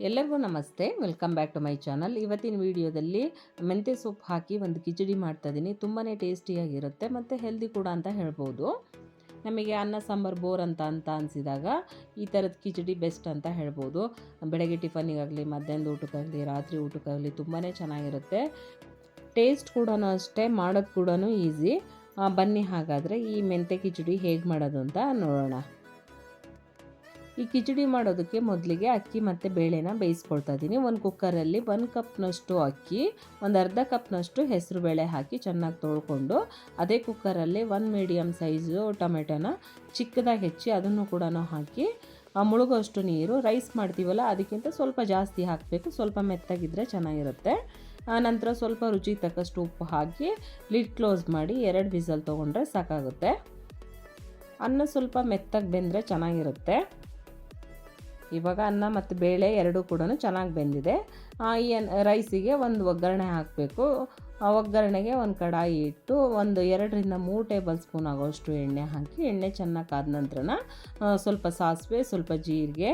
ಎಲ್ಲರಿಗೂ ನಮಸ್ತೆ. Welcome back to my channel ಇವತ್ತಿನ ವಿಡಿಯೋದಲ್ಲಿ ಮೆಂತ್ಯ ಸೊಪ್ಪು ಹಾಕಿ ಒಂದು ಕಿಚಡಿ ಮಾಡ್ತಾ ಇದ್ದೀನಿ ತುಂಬಾ ಟೇಸ್ಟಿಯಾಗಿರುತ್ತೆ ಮತ್ತು ಹೆಲ್ದಿ ಕೂಡ ಅಂತ ಹೇಳ್ಬೋದು. ನಮಗೆ ಅನ್ನ, ಸಾಂಬಾರು, ಬೋರ್ ಅಂತ ಅಂತ ಅನಿಸಿದಾಗ ಈ ಥರದ ಕಿಚಡಿ ಬೆಸ್ಟ್ ಅಂತ ಹೇಳ್ಬೋದು. ಬೆಳಗ್ಗೆ ಟಿಫನಿಗಾಗಲಿ ಮಧ್ಯಾಹ್ನದ ಊಟಕ್ಕಾಗಲಿ, ರಾತ್ರಿ ಊಟಕ್ಕಾಗಲಿ ತುಂಬಾ ಚೆನ್ನಾಗಿರುತ್ತೆ. ಟೇಸ್ಟ್ ಕೂಡ ಅಷ್ಟೇ, ಮಾಡೋದು ಕೂಡ ಈಸಿ ಬನ್ನಿ ಹಾಗಾದರೆ ಈ ಮೆಂತ್ಯ ಕಿಚಡಿ ಹೇಗೆ ಮಾಡೋದು ಅಂತ ನೋಡೋಣ. ಈ ಕಿಚಡಿ ಮಾಡೋದಕ್ಕೆ ಮೊದಲಿಗೆ ಅಕ್ಕಿ ಮತ್ತು ಬೇಳೆನ ಬೇಯಿಸ್ಕೊಳ್ತಾ ಇದ್ದೀನಿ. ಒಂದು ಕುಕ್ಕರಲ್ಲಿ ಒಂದು ಕಪ್ನಷ್ಟು ಅಕ್ಕಿ, ಒಂದು ಅರ್ಧ ಕಪ್ನಷ್ಟು ಹೆಸರು ಬೇಳೆ ಹಾಕಿ ಚೆನ್ನಾಗಿ ತೊಳ್ಕೊಂಡು, ಅದೇ ಕುಕ್ಕರಲ್ಲಿ ಒಂದು ಮೀಡಿಯಮ್ ಸೈಜು ಟೊಮೆಟೊನ ಚಿಕ್ಕದಾಗಿ ಹೆಚ್ಚಿ ಅದನ್ನು ಕೂಡ ಹಾಕಿ ಮುಳುಗೋಷ್ಟು ನೀರು ರೈಸ್ ಮಾಡ್ತೀವಲ್ಲ ಅದಕ್ಕಿಂತ ಸ್ವಲ್ಪ ಜಾಸ್ತಿ ಹಾಕಬೇಕು. ಸ್ವಲ್ಪ ಮೆತ್ತಗಿದ್ರೆ ಚೆನ್ನಾಗಿರುತ್ತೆ. ನಂತರ ಸ್ವಲ್ಪ ರುಚಿ ತಕ್ಕಷ್ಟು ಉಪ್ಪು ಹಾಕಿ, ಲಿಡ್ ಕ್ಲೋಸ್ ಮಾಡಿ ಎರಡು ವಿಸಲ್ ತೊಗೊಂಡ್ರೆ ಸಾಕಾಗುತ್ತೆ. ಅನ್ನ ಸ್ವಲ್ಪ ಮೆತ್ತಗೆ ಬೆಂದರೆ ಚೆನ್ನಾಗಿರುತ್ತೆ. ಇವಾಗ ಅನ್ನ ಮತ್ತು ಬೇಳೆ ಎರಡೂ ಕೂಡ ಚೆನ್ನಾಗಿ ಬೆಂದಿದೆ. ಈ ರೈಸಿಗೆ ಒಂದು ಒಗ್ಗರಣೆ ಹಾಕಬೇಕು. ಆ ಒಗ್ಗರಣೆಗೆ ಒಂದು ಕಡಾಯಿ ಇಟ್ಟು ಒಂದು ಎರಡರಿಂದ ಮೂರು ಟೇಬಲ್ ಸ್ಪೂನ್ ಆಗೋಷ್ಟು ಎಣ್ಣೆ ಹಾಕಿ, ಎಣ್ಣೆ ಚೆನ್ನಾಗಿ ಕಾದ ನಂತರ ಸ್ವಲ್ಪ ಸಾಸಿವೆ, ಸ್ವಲ್ಪ ಜೀರಿಗೆ,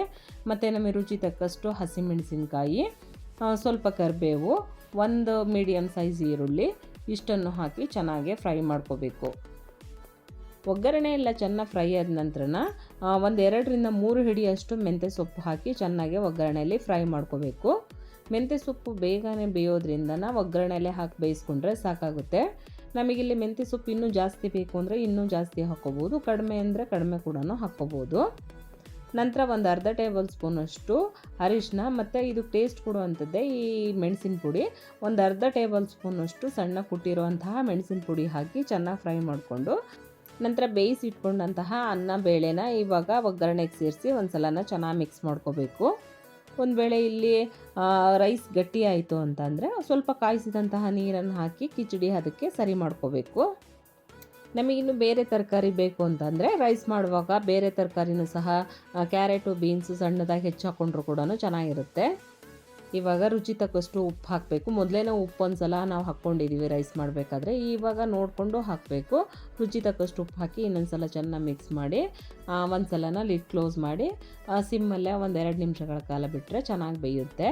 ಮತ್ತು ನಮಗೆ ರುಚಿ ತಕ್ಕಷ್ಟು ಹಸಿಮೆಣಸಿನ್ಕಾಯಿ ಸ್ವಲ್ಪ ಕರಿಬೇವು, ಒಂದು ಮೀಡಿಯಮ್ ಸೈಜ್ ಈರುಳ್ಳಿ ಇಷ್ಟನ್ನು ಹಾಕಿ ಚೆನ್ನಾಗಿ ಫ್ರೈ ಮಾಡ್ಕೋಬೇಕು. ಒಗ್ಗರಣೆ ಎಲ್ಲ ಚೆನ್ನಾಗಿ ಫ್ರೈ ಆದ ನಂತರ ಒಂದು ಎರಡರಿಂದ ಮೂರು ಹಿಡಿಯಷ್ಟು ಮೆಂತ್ಯ ಸೊಪ್ಪು ಹಾಕಿ ಚೆನ್ನಾಗಿ ಒಗ್ಗರಣೆಯಲ್ಲಿ ಫ್ರೈ ಮಾಡ್ಕೋಬೇಕು. ಮೆಂತ್ಯ ಸೊಪ್ಪು ಬೇಗನೆ ಬೇಯೋದ್ರಿಂದ ಒಗ್ಗರಣೆಯಲ್ಲೇ ಹಾಕಿ ಬೇಯಿಸ್ಕೊಂಡ್ರೆ ಸಾಕಾಗುತ್ತೆ. ನಮಗಿಲ್ಲಿ ಮೆಂತ್ಯ ಸೊಪ್ಪು ಇನ್ನೂ ಜಾಸ್ತಿ ಬೇಕು ಅಂದರೆ ಇನ್ನೂ ಜಾಸ್ತಿ ಹಾಕ್ಕೋಬೋದು ಕಡಿಮೆ ಅಂದರೆ ಕಡಿಮೆ ಕೂಡ ಹಾಕ್ಕೋಬೋದು ನಂತರ ಒಂದು ಅರ್ಧ ಟೇಬಲ್ ಸ್ಪೂನಷ್ಟು ಅರಿಶಿನ ಮತ್ತು ಇದು ಟೇಸ್ಟ್ ಕೊಡುವಂಥದ್ದೇ ಈ ಮೆಣಸಿನ ಪುಡಿ. ಒಂದು ಅರ್ಧ ಟೇಬಲ್ ಸ್ಪೂನಷ್ಟು ಸಣ್ಣ ಕುಟ್ಟಿರುವಂತಹ ಮೆಣಸಿನ ಪುಡಿ ಹಾಕಿ ಚೆನ್ನಾಗಿ ಫ್ರೈ ಮಾಡಿಕೊಂಡು ನಂತರ ಬೇಯಿಸಿ ಇಟ್ಕೊಂಡಂತಹ ಅನ್ನ ಬೇಳೆನ ಇವಾಗ ಒಗ್ಗರಣೆಗೆ ಸೇರಿಸಿ ಒಂದು ಸಲನ ಚೆನ್ನಾಗಿ ಮಿಕ್ಸ್ ಮಾಡ್ಕೋಬೇಕು. ಒಂದು ವೇಳೆ ಇಲ್ಲಿ ರೈಸ್ ಗಟ್ಟಿ ಆಯಿತು ಅಂತಂದರೆ ಸ್ವಲ್ಪ ಕಾಯಿಸಿದಂತಹ ನೀರನ್ನು ಹಾಕಿ ಕಿಚಡಿ ಅದಕ್ಕೆ ಸರಿ ಮಾಡ್ಕೋಬೇಕು. ನಮಗಿನ್ನು ಬೇರೆ ತರಕಾರಿ ಬೇಕು ಅಂತಂದರೆ ರೈಸ್ ಮಾಡುವಾಗ ಬೇರೆ ತರಕಾರಿನೂ ಸಹ ಕ್ಯಾರೆಟು ಬೀನ್ಸು ಸಣ್ಣದಾಗಿ ಹೆಚ್ಚು ಹಾಕ್ಕೊಂಡ್ರು ಕೂಡ ಚೆನ್ನಾಗಿರುತ್ತೆ. ಇವಾಗ ರುಚಿ ತಕ್ಕಷ್ಟು ಉಪ್ಪು ಹಾಕಬೇಕು. ಮೊದಲೇ ಉಪ್ಪು ಒಂದು ಸಲ ನಾವು ಹಾಕ್ಕೊಂಡಿದ್ದೀವಿ ರೈಸ್ ಮಾಡಬೇಕಾದ್ರೆ. ಇವಾಗ ನೋಡಿಕೊಂಡು ಹಾಕಬೇಕು. ರುಚಿ ತಕ್ಕಷ್ಟು ಉಪ್ಪು ಹಾಕಿ ಇನ್ನೊಂದು ಸಲ ಚೆನ್ನಾಗಿ ಮಿಕ್ಸ್ ಮಾಡಿ ಒಂದು ಸಲನ ಲಿಡ್ ಕ್ಲೋಸ್ ಮಾಡಿ ಸಿಮ್ಮಲ್ಲೇ ಒಂದು ಎರಡು ನಿಮಿಷಗಳ ಕಾಲ ಬಿಟ್ಟರೆ ಚೆನ್ನಾಗಿ ಬೇಯುತ್ತೆ.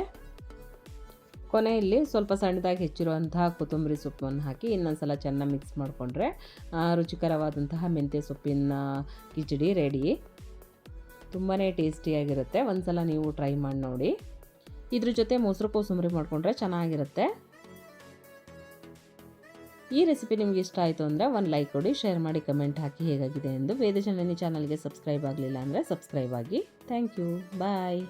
ಕೊನೆಯಲ್ಲಿ ಸ್ವಲ್ಪ ಸಣ್ಣದಾಗಿ ಹೆಚ್ಚಿರುವಂತಹ ಕೊತ್ತಂಬರಿ ಸೊಪ್ಪನ್ನು ಹಾಕಿ ಇನ್ನೊಂದು ಸಲ ಚೆನ್ನಾಗಿ ಮಿಕ್ಸ್ ಮಾಡಿಕೊಂಡ್ರೆ ರುಚಿಕರವಾದಂತಹ ಮೆಂತ್ಯ ಸೊಪ್ಪಿನ ಕಿಚಡಿ ರೆಡಿ ತುಂಬಾ ಟೇಸ್ಟಿಯಾಗಿರುತ್ತೆ ಒಂದು ಸಲ ನೀವು ಟ್ರೈ ಮಾಡಿ ನೋಡಿ. ಇದ್ರ ಜೊತೆ ಮೊಸರು ಕೋಸಂಬರಿ ಮಾಡಿಕೊಂಡ್ರೆ ಚೆನ್ನಾಗಿರುತ್ತೆ. ಈ ರೆಸಿಪಿ ನಿಮ್ಗೆ ಇಷ್ಟ ಆಯಿತು ಅಂದರೆ ಒಂದು ಲೈಕ್ ಕೊಡಿ, ಶೇರ್ ಮಾಡಿ, ಕಮೆಂಟ್ ಹಾಕಿ ಹೇಗಾಗಿದೆ ಎಂದು. ವೇದಜನನಿ ಚಾನಲ್ಗೆ ಸಬ್ಸ್ಕ್ರೈಬ್ ಆಗಲಿಲ್ಲ ಅಂದರೆ ಸಬ್ಸ್ಕ್ರೈಬ್ ಆಗಿ. Thank you, bye.